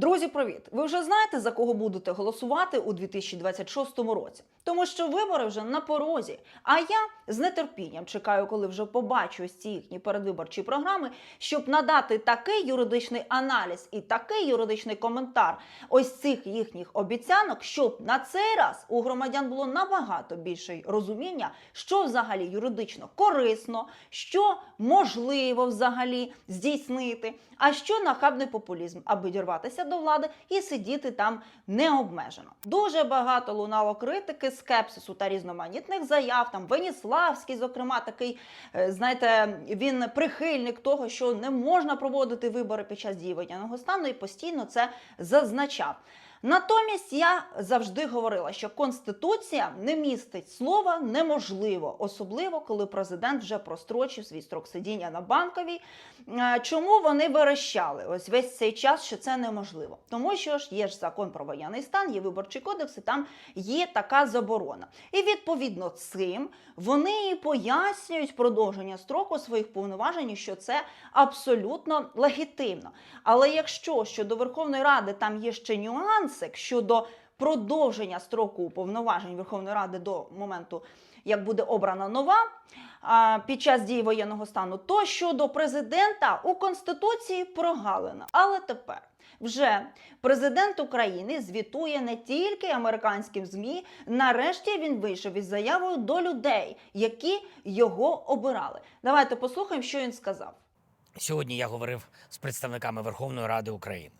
Друзі, привіт! Ви вже знаєте за кого будете голосувати у 2026 році, тому що вибори вже на порозі. А я з нетерпінням чекаю, коли вже побачу ось ці їхні передвиборчі програми, щоб надати такий юридичний аналіз і такий юридичний коментар ось цих їхніх обіцянок, щоб на цей раз у громадян було набагато більше розуміння, що взагалі юридично корисно, що можливо взагалі здійснити, а що нахабний популізм, аби дірватися до влади і сидіти там необмежено. Дуже багато лунало критики, скепсису та різноманітних заяв. Там Веніславський, зокрема, такий, е, знаєте, він прихильник того, що не можна проводити вибори під час дії воєнного стану, і постійно це зазначав. Натомість я завжди говорила, що конституція не містить слова неможливо, особливо коли президент вже прострочив свій строк сидіння на банковій. Е, Чому вони верещали ось весь цей час, що це неможливо? Тому що ж є ж закон про воєнний стан, є виборчий кодекс, і там є така заборона. І відповідно цим вони і пояснюють продовження строку своїх повноважень, що це абсолютно легітимно. Але якщо щодо Верховної Ради там є ще нюансик щодо продовження строку повноважень Верховної Ради до моменту, як буде обрана нова під час дії воєнного стану, то щодо президента у Конституції прогалина. Але тепер. Вже президент України звітує не тільки американським змі. Нарешті він вийшов із заявою до людей, які його обирали. Давайте послухаємо, що він сказав. Сьогодні я говорив з представниками Верховної Ради України.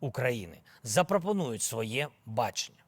України запропонують своє бачення.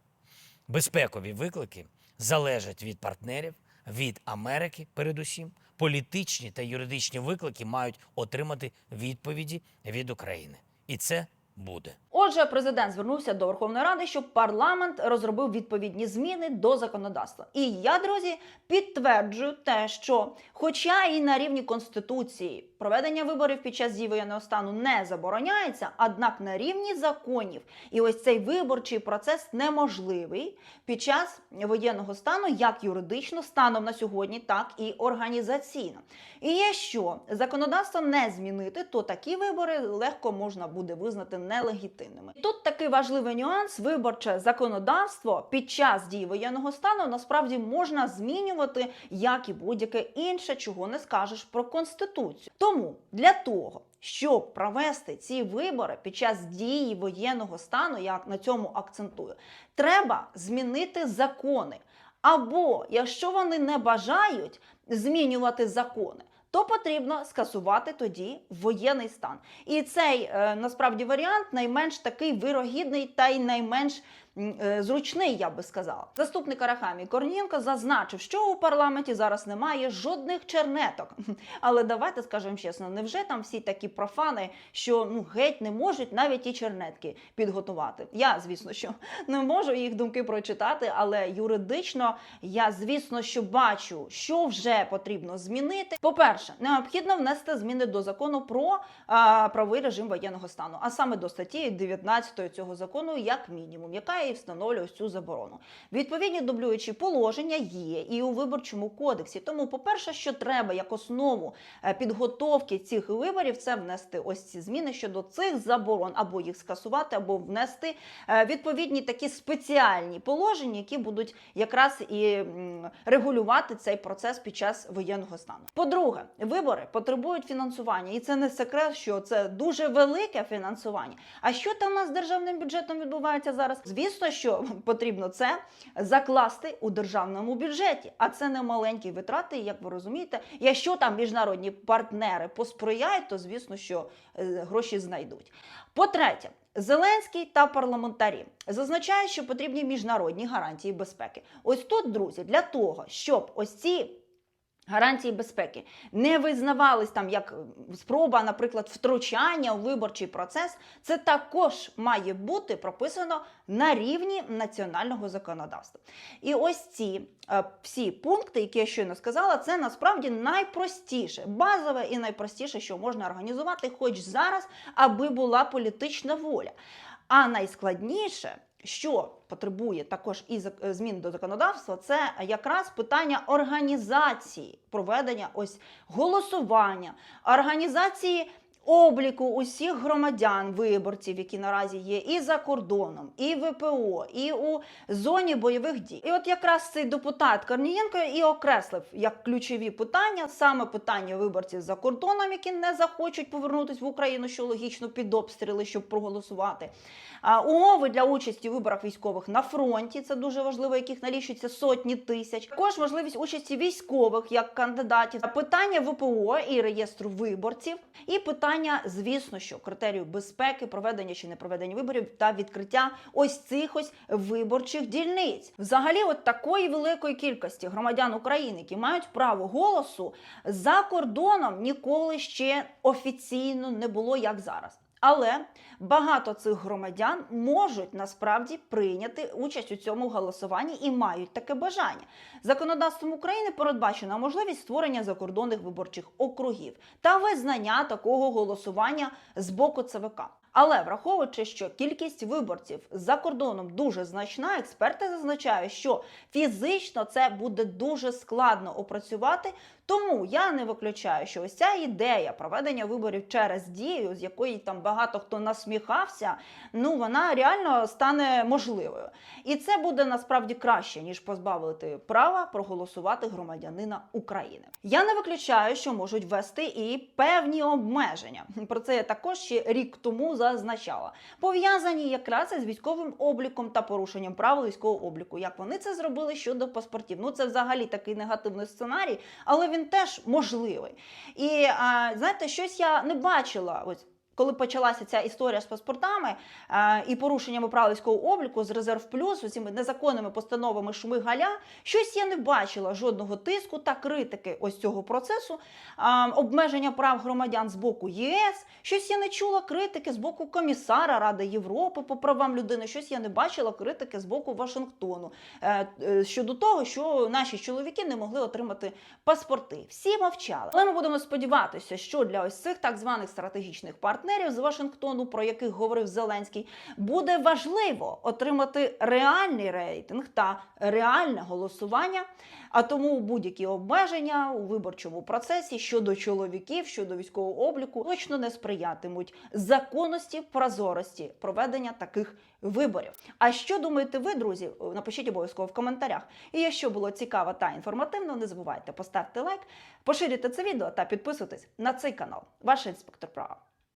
Безпекові виклики залежать від партнерів, від Америки, передусім. Політичні та юридичні виклики мають отримати відповіді від України. І це буде. Отже, президент звернувся до Верховної Ради, щоб парламент розробив відповідні зміни до законодавства. І я, друзі, підтверджую те, що, хоча і на рівні конституції проведення виборів під час дії воєнного стану не забороняється, однак на рівні законів і ось цей виборчий процес неможливий під час воєнного стану, як юридично, станом на сьогодні, так і організаційно. І якщо законодавство не змінити, то такі вибори легко можна буде визнати нелегітимними. Тут такий важливий нюанс: виборче законодавство під час дії воєнного стану насправді можна змінювати, як і будь-яке інше, чого не скажеш про конституцію. Тому для того. Щоб провести ці вибори під час дії воєнного стану, я на цьому акцентую, треба змінити закони. Або якщо вони не бажають змінювати закони, то потрібно скасувати тоді воєнний стан. І цей е, насправді варіант найменш такий вирогідний та й найменш зручний, я би сказала. Заступник Арахамі Корнієнко зазначив, що у парламенті зараз немає жодних чернеток. Але давайте скажемо чесно, невже там всі такі профани, що ну геть не можуть навіть і чернетки підготувати? Я, звісно, що не можу їх думки прочитати, але юридично я, звісно, що бачу, що вже потрібно змінити. По-перше, необхідно внести зміни до закону про а, правовий режим воєнного стану, а саме до статті 19 цього закону, як мінімум, яка і встановлює ось цю заборону. Відповідні дублюючі положення є і у виборчому кодексі. Тому, по-перше, що треба як основу е, підготовки цих виборів, це внести ось ці зміни щодо цих заборон, або їх скасувати, або внести е, відповідні такі спеціальні положення, які будуть якраз і регулювати цей процес під час воєнного стану. По-друге, вибори потребують фінансування, і це не секрет, що це дуже велике фінансування. А що там у нас з державним бюджетом відбувається зараз? Звісно, що потрібно це закласти у державному бюджеті, а це не маленькі витрати, як ви розумієте. Якщо там міжнародні партнери посприяють, то звісно, що е, гроші знайдуть. По-третє, Зеленський та парламентарі зазначають, що потрібні міжнародні гарантії безпеки. Ось тут, друзі, для того, щоб ось ці гарантії безпеки не визнавались там як спроба, наприклад, втручання у виборчий процес, це також має бути прописано на рівні національного законодавства. І ось ці е, всі пункти, які я щойно сказала, це насправді найпростіше, базове і найпростіше, що можна організувати, хоч зараз, аби була політична воля. А найскладніше, що потребує також і е, змін до законодавства, це якраз питання організації проведення ось голосування, організації. Обліку усіх громадян, виборців, які наразі є і за кордоном, і ВПО, і у зоні бойових дій. І от якраз цей депутат Корнієнко і окреслив як ключові питання саме питання виборців за кордоном, які не захочуть повернутися в Україну, що логічно під обстріли, щоб проголосувати. А, умови для участі у виборах військових на фронті це дуже важливо, яких налічується сотні тисяч. Також можливість участі військових як кандидатів, питання ВПО і реєстру виборців, і питання, звісно, що критерію безпеки, проведення чи не проведення виборів та відкриття ось цих ось виборчих дільниць. Взагалі, от такої великої кількості громадян України, які мають право голосу, за кордоном ніколи ще офіційно не було як зараз. Але багато цих громадян можуть насправді прийняти участь у цьому голосуванні і мають таке бажання. Законодавством України передбачена можливість створення закордонних виборчих округів та визнання такого голосування з боку ЦВК. Але враховуючи, що кількість виборців за кордоном дуже значна, експерти зазначають, що фізично це буде дуже складно опрацювати. Тому я не виключаю, що ось ця ідея проведення виборів через дію, з якої там багато хто насміхався, ну вона реально стане можливою. І це буде насправді краще, ніж позбавити права проголосувати громадянина України. Я не виключаю, що можуть ввести і певні обмеження. Про це я також ще рік тому зазначала. Пов'язані якраз із військовим обліком та порушенням правил військового обліку. Як вони це зробили щодо паспортів? Ну це взагалі такий негативний сценарій, але він теж можливий. І а, знаєте, щось я не бачила. Ось коли почалася ця історія з паспортами е, і порушеннями правил обліку з резерв плюс, цими незаконними постановами Шмигаля, щось я не бачила жодного тиску та критики ось цього процесу, е, обмеження прав громадян з боку ЄС. Щось я не чула критики з боку комісара Ради Європи по правам людини. Щось я не бачила критики з боку Вашингтону е, е, щодо того, що наші чоловіки не могли отримати паспорти. Всі мовчали. Але ми будемо сподіватися, що для ось цих так званих стратегічних партнерів з Вашингтону, про яких говорив Зеленський, буде важливо отримати реальний рейтинг та реальне голосування. А тому будь-які обмеження у виборчому процесі щодо чоловіків, щодо військового обліку точно не сприятимуть законності, прозорості проведення таких виборів. А що думаєте ви, друзі? Напишіть обов'язково в коментарях. І якщо було цікаво та інформативно, не забувайте поставити лайк, поширюйте це відео та підписуйтесь на цей канал. Ваш інспектор права.